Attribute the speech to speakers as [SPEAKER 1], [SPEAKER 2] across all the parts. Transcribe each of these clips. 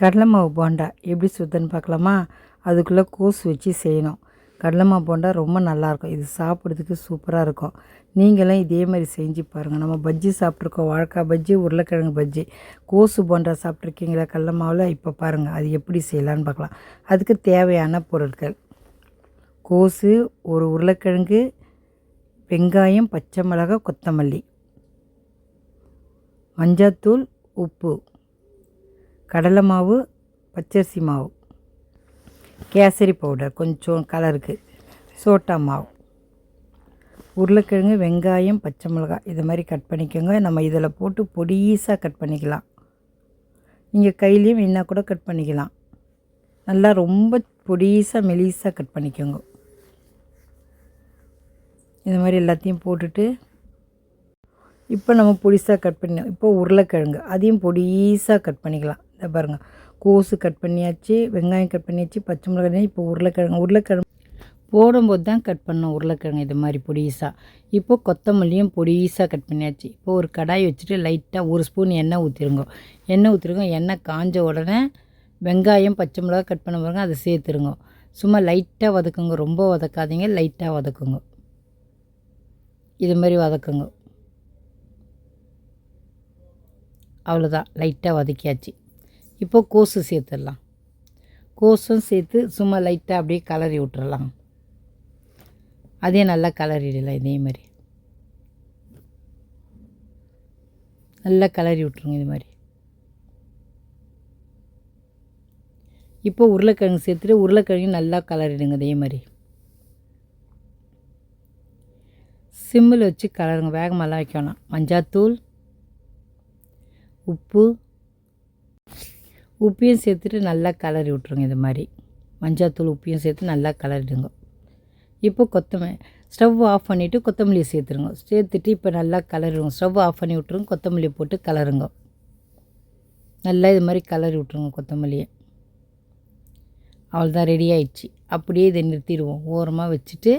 [SPEAKER 1] கடலை மாவு போண்டா எப்படி சுத்தன்னு பார்க்கலாமா? அதுக்குள்ளே கோஸ் வச்சு செய்யணும். கடலை மாவு போண்டா ரொம்ப நல்லாயிருக்கும். இது சாப்பிட்றதுக்கு சூப்பராக இருக்கும். நீங்களும் இதே மாதிரி செஞ்சு பாருங்கள் நம்ம பஜ்ஜி சாப்பிட்ருக்கோம். வாழைக்காய் பஜ்ஜி உருளைக்கிழங்கு பஜ்ஜி. கோசு போண்டா சாப்பிட்ருக்கீங்களா கடலை மாவில் இப்போ பாருங்கள் அது எப்படி செய்யலான்னு பார்க்கலாம். அதுக்கு தேவையான பொருட்கள். கோசு ஒரு உருளைக்கிழங்கு வெங்காயம் பச்சை மிளகாய் கொத்தமல்லி. மஞ்சத்தூள் உப்பு. கடலை மாவு பச்சரிசி மாவு. கேசரி பவுடர் கொஞ்சம் கலருக்கு. சோட்டா மாவு. உருளைக்கிழங்கு வெங்காயம் பச்சை மிளகாய் இது மாதிரி கட் பண்ணிக்கோங்க. நம்ம இதில் போட்டு பொடிசாக கட் பண்ணிக்கலாம். நீங்கள் கையிலையும் வேணால் கூட கட் பண்ணிக்கலாம். நல்லா ரொம்ப பொடிசாக மெலிசாக கட் பண்ணிக்கோங்க. இது மாதிரி எல்லாத்தையும் போட்டுட்டு இப்போ நம்ம பொடிசாக கட் பண்ணி இப்போ உருளைக்கிழங்கு அதையும் பொடிசாக கட் பண்ணிக்கலாம். இதை பாருங்கள் கோஸு கட் பண்ணியாச்சு வெங்காயம் கட் பண்ணியாச்சு பச்சை மிளகாய் இப்போ உருளைக்கிழங்கு உருளைக்கிழங்கு. போடும்போது தான் கட் பண்ணோம் உருளைக்கிழங்கு இது மாதிரி பொடிசாக இப்போ கொத்தமல்லியும் பொடிசாக கட் பண்ணியாச்சு. இப்போ ஒரு கடாய் வச்சுட்டு லைட்டாக ஒரு ஸ்பூன் எண்ணெய் ஊற்றிருங்க எண்ணெய் ஊற்றிருங்க எண்ணெய் காஞ்ச உடனே வெங்காயம் பச்சை மிளகா கட் பண்ண பாருங்க அதை சேர்த்துருங்க. சும்மா லைட்டாக வதக்குங்க. ரொம்ப வதக்காதீங்க. லைட்டாக வதக்குங்க. இது மாதிரி வதக்குங்க. அவ்வளோதான் லைட்டாக வதக்கியாச்சு. இப்போ கோஸு சேர்த்துடலாம். கோஸும் சேர்த்து சும்மா லைட்டாக அப்படியே கலரி விட்டுறலாம். அதே நல்லா கலரிடலாம் இதே மாதிரி. நல்லா கலரி விட்ருங்க இது மாதிரி. இப்போ உருளைக்கிழங்கு சேர்த்துட்டு உருளைக்கிழங்கு நல்லா கலரிடுங்க இதே மாதிரி. சிம்மில் வச்சு கலருங்க. வேகமெல்லாம் வைக்கணும் மஞ்சாத்தூள் உப்பு உப்பையும் சேர்த்துட்டு நல்லா கலரி விட்ருங்க இது மாதிரி. மஞ்சாத்தூள் உப்பையும் சேர்த்து நல்லா கலரிடுங்க இப்போ கொத்தமல்லி ஸ்டவ் ஆஃப் பண்ணிவிட்டு கொத்தமல்லியை சேர்த்துருங்க. சேர்த்துட்டு இப்போ நல்லா கலருங்க. ஸ்டவ் ஆஃப் பண்ணி விட்ருங்க கொத்தமல்லி போட்டு கலருங்க. நல்லா இது மாதிரி கலரி விட்ருங்க கொத்தமல்லியை. அவ்வளோதான் ரெடி ஆயிடுச்சு. அப்படியே இதை நிறுத்திடுவோம். ஓரமாக வச்சுட்டு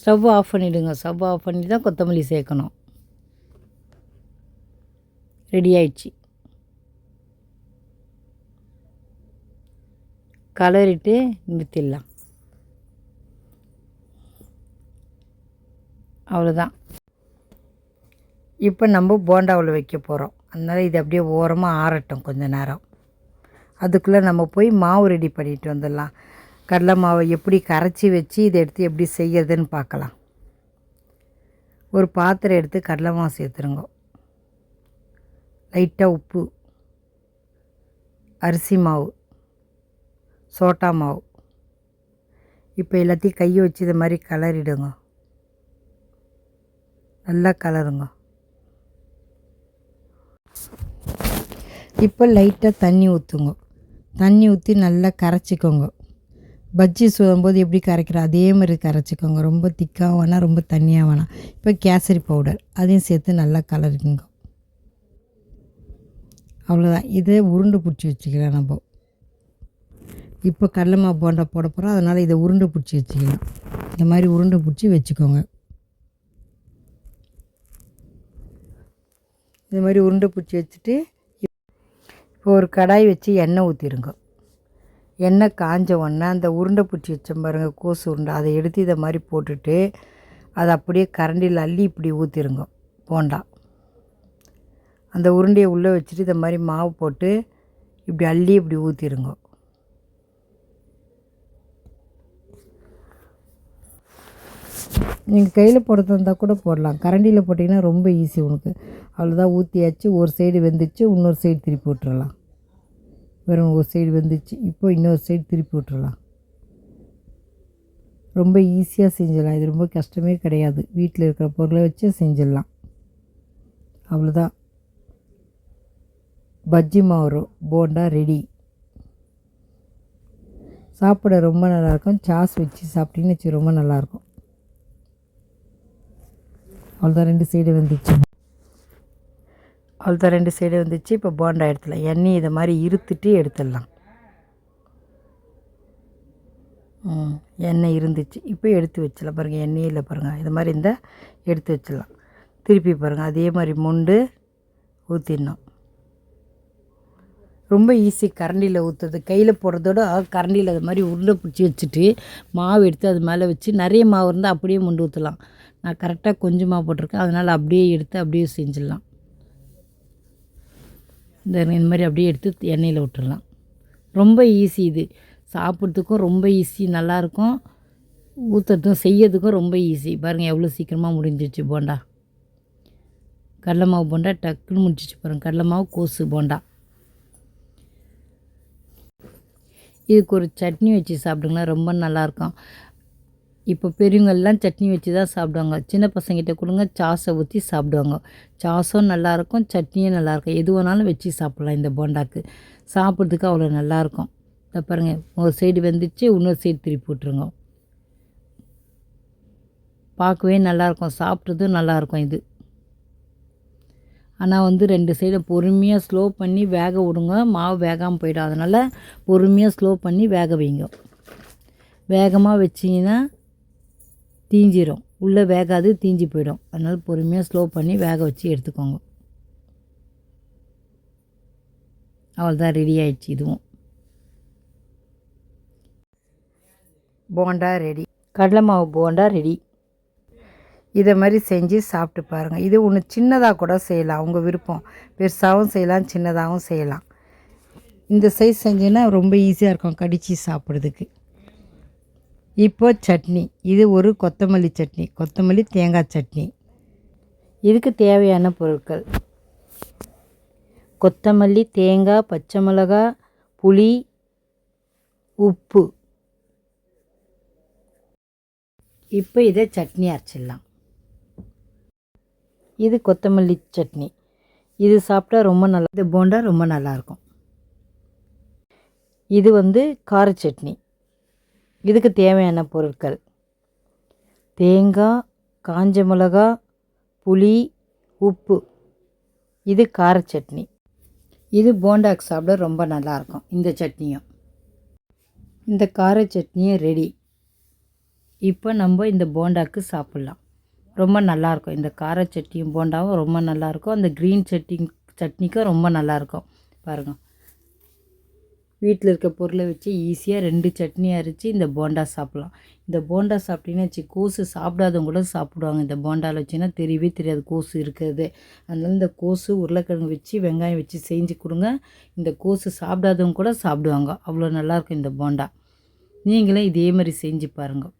[SPEAKER 1] ஸ்டவ் ஆஃப் பண்ணிவிடுங்க ஸ்டவ் ஆஃப் பண்ணி தான் கொத்தமல்லி சேர்க்கணும். ரெடி ஆயிடுச்சு. கலரிட்டு நிறுத்திடலாம். அவ்வளோதான் இப்போ நம்ம போண்டாவில் வைக்க போகிறோம் அதனால் இது அப்படியே ஓரமாக ஆறட்டும் கொஞ்சம் நேரம். அதுக்குள்ளே நம்ம போய் மாவு ரெடி பண்ணிட்டு வந்துடலாம். கடலை மாவை எப்படி கரைச்சி வச்சு இதை எடுத்து எப்படி செய்யறதுன்னு பார்க்கலாம். ஒரு பாத்திரம் எடுத்து கடலை மாவு சேர்த்துருங்க. லைட்டாக உப்பு அரிசி மாவு. சோட்டா மாவு. இப்போ எல்லாத்தையும் கையை வச்சு இது மாதிரி கலரிடுங்க. நல்லா கலருங்க. இப்போ லைட்டாக தண்ணி ஊற்றுங்க. தண்ணி ஊற்றி நல்லா கரைச்சிக்கோங்க. பஜ்ஜி சுடும்போது எப்படி கரைக்கிறோம் அதே மாதிரி கரைச்சிக்கோங்க. ரொம்ப திக்காக வேணாம் ரொம்ப தண்ணியாக வேணாம் இப்போ கேசரி பவுடர். அதையும் சேர்த்து நல்லா கலரிக்குங்க. அவ்வளோதான். இதை உருண்டு பிடிச்சி வச்சுக்கிறேன் நம்ம. இப்போ கடலை மாவு போண்டா போட போகிறோம் அதனால் இதை உருண்டை பிடிச்சி வச்சுக்கலாம். இந்த மாதிரி உருண்டை பிடிச்சி வச்சுக்கோங்க. இந்த மாதிரி உருண்டை பிடிச்சி வச்சுட்டு இப்போ ஒரு கடாய் வச்சு எண்ணெய் ஊற்றிடுங்க எண்ணெய் காஞ்ச உடனே அந்த உருண்டை பிடிச்சி வச்சோம் பாருங்கள் கோசு உருண்டை. அதை எடுத்து இதை மாதிரி போட்டுட்டு அதை அப்படியே கரண்டியில் அள்ளி இப்படி ஊற்றிடுங்க போண்டா. அந்த உருண்டையை உள்ளே வச்சுட்டு இந்த மாதிரி மாவு போட்டு இப்படி அள்ளி இப்படி ஊற்றிடுங்க நீங்கள் கையில் போடுறதா இருந்தால் கூட போடலாம். கரண்டியில் போட்டிங்கன்னா ரொம்ப ஈஸி உனக்கு. அவ்வளோதான் ஊற்றியாச்சு ஒரு சைடு வெந்துச்சு இன்னொரு சைடு திருப்பி விட்டுறலாம். வெறும் ஒரு சைடு வெந்துச்சு இப்போ இன்னொரு சைடு திருப்பி விட்டுறலாம். ரொம்ப ஈஸியாக செஞ்சிடலாம். இது ரொம்ப கஷ்டமே கிடையாது. வீட்டில் இருக்கிற பொருளை வச்சு செஞ்சிடலாம். அவ்வளோதான் பஜ்ஜி மாவு போண்டா ரெடி சாப்பிட ரொம்ப நல்லாயிருக்கும் சாஸ் வச்சு சாப்பிட்டீங்கன்னு வச்சு ரொம்ப நல்லாயிருக்கும் அவ்வளோதான் ரெண்டு சைடு வந்துச்சு. அவ்வளோதான் ரெண்டு சைடு வந்துச்சு. இப்போ போண்டா எடுத்துடலாம் எண்ணெய் இதை மாதிரி இருத்துட்டு எடுத்துடலாம். எண்ணெய் இருந்துச்சு. இப்போ எடுத்து வச்சிடலாம். பாருங்கள் எண்ணெயில் பாருங்கள் இது மாதிரி இருந்தால் எடுத்து வச்சிடலாம். திருப்பி பாருங்கள் அதே மாதிரி மொண்டு ஊற்றிடணும் ரொம்ப ஈஸி கரண்டியில் ஊற்றுறது கையில் போடுறதோட கரண்டியில் அது மாதிரி உருண்டை பிடிச்சி வச்சுட்டு மாவு எடுத்து அது மேலே வச்சு நிறைய மாவு இருந்தால் அப்படியே முண்டு ஊற்றலாம் நான் கரெக்டாக கொஞ்சமாக போட்டிருக்கேன். அதனால் அப்படியே எடுத்து அப்படியே செஞ்சிடலாம். இந்த இந்த மாதிரி அப்படியே எடுத்து எண்ணெயில் விட்டுடலாம். ரொம்ப ஈஸி இது. சாப்பிட்றதுக்கும் ரொம்ப ஈஸி நல்லாயிருக்கும் ஊற்றுறதுக்கும் செய்யறதுக்கும் ரொம்ப ஈஸி பாருங்கள் எவ்வளோ சீக்கிரமாக முடிஞ்சிச்சு போண்டா. கடலை மாவு போண்டா டக்குன்னு முடிச்சிச்சு பாருங்கள் கடலை மாவு கோசு போண்டா. இதுக்கு ஒரு சட்னி வச்சு சாப்பிடுங்களா ரொம்ப நல்லாயிருக்கும் இப்போ பெரியவங்கெல்லாம் சட்னி வச்சு தான் சாப்பிடுவாங்க. சின்ன பசங்கிட்ட கொடுங்க சாஸை ஊற்றி சாப்பிடுவாங்க. சாஸும் நல்லாயிருக்கும் சட்னியும் நல்லாயிருக்கும். எது வேணாலும் வச்சு சாப்பிட்லாம் இந்த போண்டாக்கு. சாப்பிட்றதுக்கு அவ்வளோ நல்லாயிருக்கும். இதை பாருங்கள் ஒரு சைடு வந்துச்சு இன்னொரு சைடு திருப்பி விட்ருங்க பார்க்கவே நல்லாயிருக்கும் சாப்பிட்றதும் நல்லாயிருக்கும் இது. ஆனால் வந்து ரெண்டு சைடும் பொறுமையாக ஸ்லோ பண்ணி வேக விடுங்க. மாவு வேகாமல் போயிடும் அதனால் பொறுமையாக ஸ்லோ பண்ணி வேக வைங்க. வேகமாக வச்சிங்கன்னா தீஞ்சிரும். உள்ளே வேகாது தீஞ்சி போயிடும். அதனால் பொறுமையாக ஸ்லோ பண்ணி வேக வச்சு எடுத்துக்கோங்க. அவ்வளோதான் ரெடி ஆயிடுச்சு இதுவும். போண்டா ரெடி கடலை மாவு போண்டா ரெடி இதை மாதிரி செஞ்சு சாப்பிட்டு பாருங்கள் இது ஒன்று சின்னதாக கூட செய்யலாம். உங்கள் விருப்பம். பெருசாகவும் செய்யலாம் சின்னதாகவும் செய்யலாம். இந்த சைஸ் செஞ்சுன்னா ரொம்ப ஈஸியாக இருக்கும் கடித்து சாப்பிட்றதுக்கு. இப்போ சட்னி. இது ஒரு கொத்தமல்லி சட்னி. கொத்தமல்லி தேங்காய் சட்னி. இதுக்கு தேவையான பொருட்கள். கொத்தமல்லி தேங்காய் பச்சை மிளகா புளி உப்பு. இப்போ இதை சட்னி அரைச்சிடலாம். இது கொத்தமல்லி சட்னி. இது சாப்பிட்டா ரொம்ப நல்லா இது போண்டா ரொம்ப நல்லாயிருக்கும் இது வந்து கார சட்னி. இதுக்கு தேவையான பொருட்கள். தேங்காய் காஞ்ச மிளகா புளி உப்பு. இது கார சட்னி. இது போண்டாக்கு சாப்பிட ரொம்ப நல்லாயிருக்கும் இந்த சட்னியும். இந்த கார சட்னியும் ரெடி இப்போ நம்ம இந்த போண்டாக்கு சாப்பிட்லாம். ரொம்ப நல்லாயிருக்கும் இந்த கார சட்னியும் போண்டாவும் ரொம்ப நல்லாயிருக்கும் அந்த க்ரீன் சட்னி சட்னிக்கும் ரொம்ப நல்லாயிருக்கும் பாருங்கள் வீட்டில் இருக்க பொருளை வச்சு ஈஸியாக ரெண்டு சட்னி அரைச்சி இந்த போண்டா சாப்பிட்லாம். இந்த போண்டா சாப்பிட்டீங்கன்னா வச்சு கோஸு சாப்பிடாதவங்க கூட சாப்பிடுவாங்க. இந்த போண்டாவில் வச்சுன்னா தெரியவே தெரியாது கோஸு இருக்கிறது. அதனால் இந்த கோஸு உருளைக்கிழங்கு வச்சு வெங்காயம் வச்சு செஞ்சு கொடுங்க. இந்த கோஸு சாப்பிடாதவங்க கூட சாப்பிடுவாங்க. அவ்வளோ நல்லாயிருக்கும் இந்த போண்டா. நீங்களும் இதே மாதிரி செஞ்சு பாருங்கள்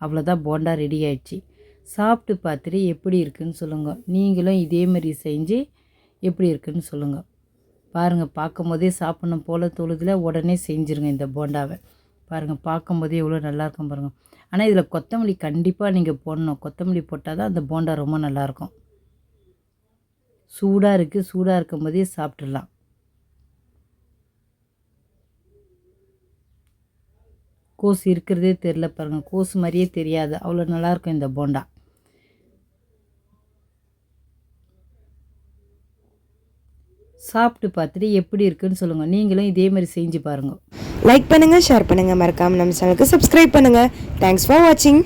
[SPEAKER 1] அவ்வளோதான் போண்டா ரெடி ஆயிடுச்சு. சாப்பிட்டு பார்த்துட்டு எப்படி இருக்குன்னு சொல்லுங்கள் நீங்களும் இதே மாதிரி செஞ்சு எப்படி இருக்குன்னு சொல்லுங்கள் பாருங்கள் பார்க்கும் போதே சாப்பிட்ணும் போல் தொழுதில் உடனே செஞ்சுருங்க இந்த போண்டாவை. பாருங்கள் பார்க்கும் போதே எவ்வளோ நல்லாயிருக்கும் பாருங்கள் ஆனால் இதில் கொத்தமல்லி கண்டிப்பாக நீங்கள் போடணும். கொத்தமல்லி போட்டால் தான் அந்த போண்டா ரொம்ப நல்லாயிருக்கும் சூடாக இருக்குது சூடாக இருக்கும் போதே சாப்பிட்றலாம் கோஸ் இருக்கிறதே தெரில பாருங்கள் கோஸ் மாதிரியே தெரியாது. அவ்வளோ நல்லாயிருக்கும் இந்த போண்டா. சாப்பிட்டு பார்த்துட்டு எப்படி இருக்குன்னு சொல்லுங்கள் நீங்களும் இதே மாதிரி செஞ்சு பாருங்கள்
[SPEAKER 2] லைக் பண்ணுங்கள் ஷேர் பண்ணுங்கள் மறக்காமல் நம்ம சேனலுக்கு சப்ஸ்கிரைப் பண்ணுங்கள் தேங்க்ஸ் ஃபார் வாட்சிங்